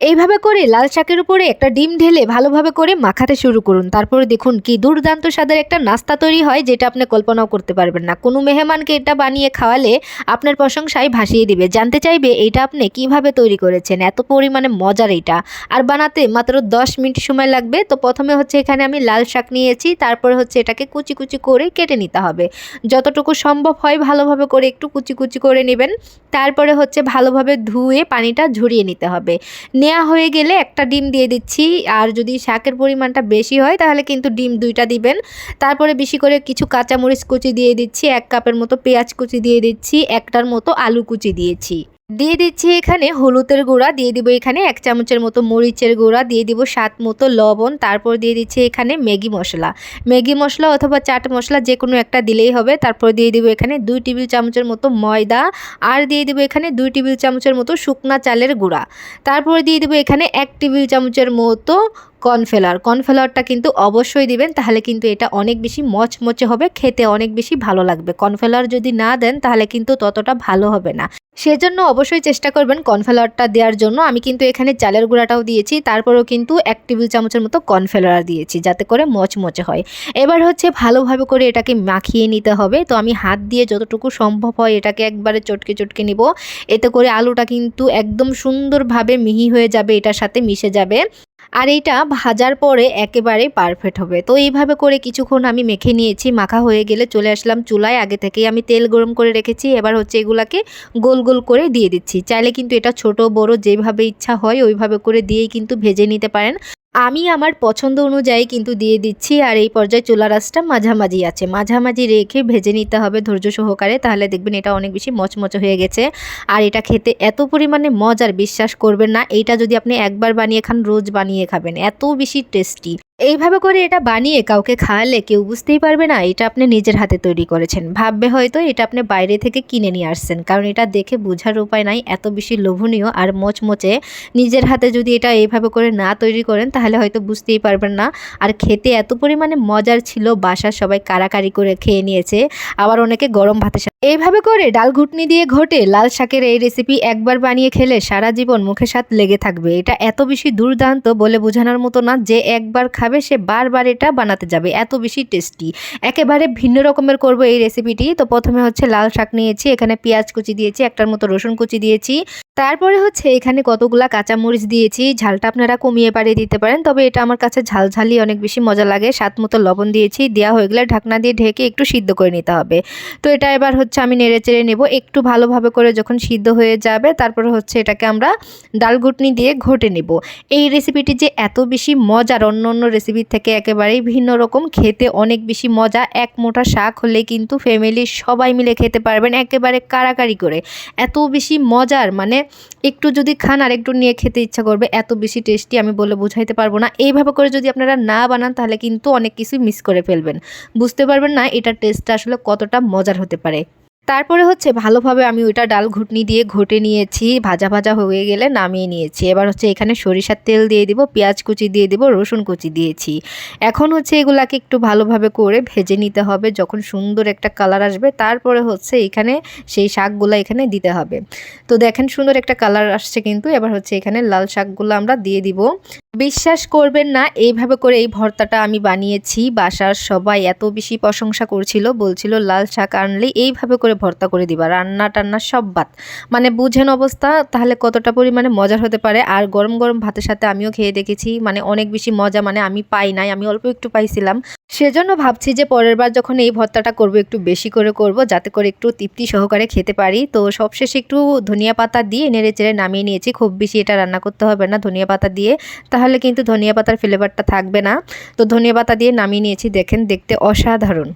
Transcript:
এইভাবে করে লাল শাকের উপরে একটা ডিম ঢেলে ভালোভাবে করে মাখাতে শুরু করুন। তারপরে দেখুন কি দুর্দান্ত স্বাদের একটা নাস্তা তৈরি হয় যেটা আপনি কল্পনাও করতে পারবেন না। কোনো মেহমানকে এটা বানিয়ে খাওয়ালে আপনার প্রশংসায় ভাসিয়ে দিবে। জানতে চাইবে এইটা আপনি কীভাবে তৈরি করেছেন, এত পরিমাণে মজার এইটা। আর বানাতে মাত্র দশ মিনিট সময় লাগবে। তো প্রথমে হচ্ছে এখানে আমি লাল শাক নিয়েছি, তারপরে হচ্ছে এটাকে কুচি কুচি করে কেটে নিতে হবে। যতটুকু সম্ভব হয় ভালোভাবে করে একটু কুচি কুচি করে নেবেন। তারপরে হচ্ছে ভালোভাবে ধুয়ে পানিটা ঝরিয়ে নিতে হবে। নেওয়া হয়ে গেলে একটা ডিম দিয়ে দিচ্ছি। আর যদি শাকের পরিমাণটা বেশি হয়, তাহলে কিন্তু ডিম দুইটা দিবেন। তারপরে বেশি করে কিছু কাঁচামরিচ কুচি দিয়ে দিচ্ছি। এক কাপের মতো পেঁয়াজ কুচি দিয়ে দিচ্ছি। একটার মতো আলু কুচি দিয়েছি। দিয়ে দিচ্ছি এখানে হলুদের গুঁড়া, দিয়ে দিব এখানে এক চামচের মতো মরিচের গুঁড়া, দিয়ে দিব স্বাদ মতো লবণ, তারপর দিয়ে দিচ্ছি এখানে ম্যাগি মশলা। ম্যাগি মশলা অথবা চাট মশলা যে কোনো একটা দিলেই হবে, তারপর দিয়ে দিব এখানে দুই টেবিল চামচের মতো ময়দা, আর দিয়ে দিব এখানে দুই টেবিল চামচের মতো শুকনা চালের গুঁড়া। তারপর দিয়ে দিব এখানে এক টেবিল চামচের মতো কর্নফ্লাওয়ার কর্নফ্লাওয়ারটা কিন্তু অবশ্যই দিবেন, তাহলে কিন্তু এটা অনেক বেশি মচমচে হবে, খেতে অনেক বেশি ভালো লাগবে। কর্নফ্লাওয়ার যদি না দেন, তাহলে কিন্তু ততটা ভালো হবে না। সেজন্য অবশ্যই চেষ্টা করবেন কর্নফ্লাওয়ারটা দেওয়ার জন্য। আমি কিন্তু এখানে চালের গুঁড়াটাও দিয়েছি, তারপরেও কিন্তু এক টেবিল চামচের মতো কর্নফ্লাওয়ার দিয়েছি, যাতে করে মচমচে হয়। এবার হচ্ছে ভালোভাবে করে এটাকে মাখিয়ে নিতে হবে। তো আমি হাত দিয়ে যতটুকু সম্ভব হয় এটাকে একবারে চটকে চটকে নিব। এতে করে আলুটা কিন্তু একদম সুন্দরভাবে মিহি হয়ে যাবে, এটার সাথে মিশে যাবে। আর এইটা ভাজার পরে একেবারে পারফেক্ট হবে। তো এইভাবে করে কিছুক্ষণ আমি মেখে নিয়েছি, মাখা হয়ে গেলে চলে আসলাম চুলায়। আগে থেকেই আমি তেল গরম করে রেখেছি, এবার হচ্ছে এগুলাকে গোল গোল করে দিয়ে দিচ্ছি। চাইলে কিন্তু এটা ছোট, বড়, যেভাবে ইচ্ছা হয় ওইভাবে করে দিয়েই কিন্তু ভেজে নিতে পারেন। আমি আমার পছন্দ অনুযায়ী কিন্তু দিয়ে দিচ্ছি আর এই পর্যায়ে চুলা রাসটা মাঝামাঝি আছে। মাঝামাঝি রেখে ভেজে নিতে হবে ধৈর্য সহকারে, তাহলে দেখবেন এটা অনেক বেশি মচমচ হয়ে গেছে। আর এটা খেতে এত পরিমাণে মজার বিশ্বাস করবেন না, এইটা যদি আপনি একবার বানিয়ে খান, রোজ বানিয়ে খাবেন। এত বেশি টেস্টি। এইভাবে করে এটা বানিয়ে কাউকে খাওয়ালে কেউ বুঝতেই পারবে না, এটা আপনি নিজের হাতে তৈরি করেছেন। ভাববে হয়তো এটা আপনি বাইরে থেকে কিনে নিয়ে আসছেন, কারণ এটা দেখে বোঝার উপায় নাই, এত বেশি লোভনীয় আর মোচমোচে। নিজের হাতে যদি এটা এইভাবে করে না তৈরি করেন, তাহলে হয়তো বুঝতেই পারবেন না। আর খেতে এত পরিমাণে মজার ছিল, বাসার সবাই কারাকারি করে খেয়ে নিয়েছে, আবার অনেকে গরম ভাতের সাথে। এইভাবে করে ডাল ঘুটনি দিয়ে ঘটে লাল শাকের এই রেসিপি একবার বানিয়ে খেলে সারা জীবন মুখে স্বাদ লেগে থাকবে। এটা এত বেশি দুর্দান্ত বলে বোঝানোর মতো না যে একবার খাবে সে বারবার এটা বানাতে যাবে? এত বেশি টেস্টি একেবারে ভিন্ন রকমের করব এই রেসিপিটি তো প্রথমে হচ্ছে লাল শাক নিয়েছি, এখানে পেঁয়াজ কুচি দিয়েছি, একটার মতো রসুন কুচি দিয়েছি। তারপরে হচ্ছে এখানে কতগুলা কাঁচামরিচ দিয়েছি। ঝালটা আপনারা কমিয়ে পারিয়ে দিতে পারেন, তবে এটা আমার কাছে ঝাল ঝালই অনেক বেশি মজা লাগে। স্বাদ মতো লবণ দিয়েছি দেওয়া হয়ে গেলে ঢাকনা দিয়ে ঢেকে একটু সিদ্ধ করে নিতে হবে। তো এটা এবার হচ্ছে আমি নেড়ে চেড়ে নেব। একটু ভালোভাবে করে যখন সিদ্ধ হয়ে যাবে, তারপরে হচ্ছে এটাকে আমরা ডাল ঘুটনি দিয়ে ঘটে নেব। এই রেসিপিটি যে এত বেশি মজার অন্য অন্য রেসিপির থেকে একেবারেই ভিন্ন রকম। খেতে অনেক বেশি মজা। এক মোটা শাক হলে কিন্তু ফ্যামিলির সবাই মিলে খেতে পারবেন একেবারে কারাকারি করে। এত বেশি মজার মানে একটু যদি খান আর একটু নিয়ে খেতে ইচ্ছা করবে, এত বেশি টেস্টি আমি বলে বোঝাইতে পারব না। এইভাবে করে যদি আপনারা না বানান, তাহলে কিন্তু অনেক কিছু মিস করে ফেলবেন। বুঝতে পারবেন না এটার টেস্টটা আসলে কতটা মজার হতে পারে। তারপরে হচ্ছে ভালোভাবে আমি ওইটা ডাল ঘুটনি দিয়ে ঘটে নিয়েছি, ভাজা ভাজা হয়ে গেলে নামিয়ে নিয়েছি। এবার হচ্ছে এখানে সরিষার তেল দিয়ে দিব, পেঁয়াজ কুচি দিয়ে দিব, রসুন কুচি দিয়েছি। এখন হচ্ছে এগুলাকে একটু ভালোভাবে করে ভেজে নিতে হবে, যখন সুন্দর একটা কালার আসবে, তারপরে হচ্ছে এখানে সেই শাকগুলো এখানে দিতে হবে। তো দেখেন সুন্দর একটা কালার আসছে কিন্তু, এবার হচ্ছে এখানে লাল শাকগুলো আমরা দিয়ে দিব। বিশ্বাস করবেন না, এইভাবে করে এই ভর্তাটা আমি বানিয়েছি, বাসার সবাই এত বেশি প্রশংসা করছিল, বলছিল লাল শাক আনলে এইভাবে করে ভর্তা করে দিবা। রান্না টান্না সব বাদ। মানে বুঝেন অবস্থা, তাহলে কতটা পরিমাণে মজার হতে পারে। আর গরম গরম ভাতের সাথে আমিও খেয়ে দেখেছি মানে অনেক বেশি মজা মানে আমি পাই নাই, আমি অল্প একটু পাইছিলাম। সেজন্য ভাবছি যে পরের বার যখন এই ভর্তাটা করব, একটু বেশি করে করব, যাতে করে একটু তৃপ্তি সহকারে খেতে পারি। তো সবশেষে একটু ধনিয়া পাতা দিয়ে নেড়ে চেড়ে নামিয়ে নিয়েছি। খুব বেশি এটা রান্না করতে হবে না ধনিয়া পাতা দিয়ে। তাহলে কিন্তু ধনিয়া পাতার ফ্লেভারটা থাকবে না। তো ধনিয়া পাতা দিয়ে নামিয়ে নিয়েছি, দেখেন দেখতে অসাধারণ।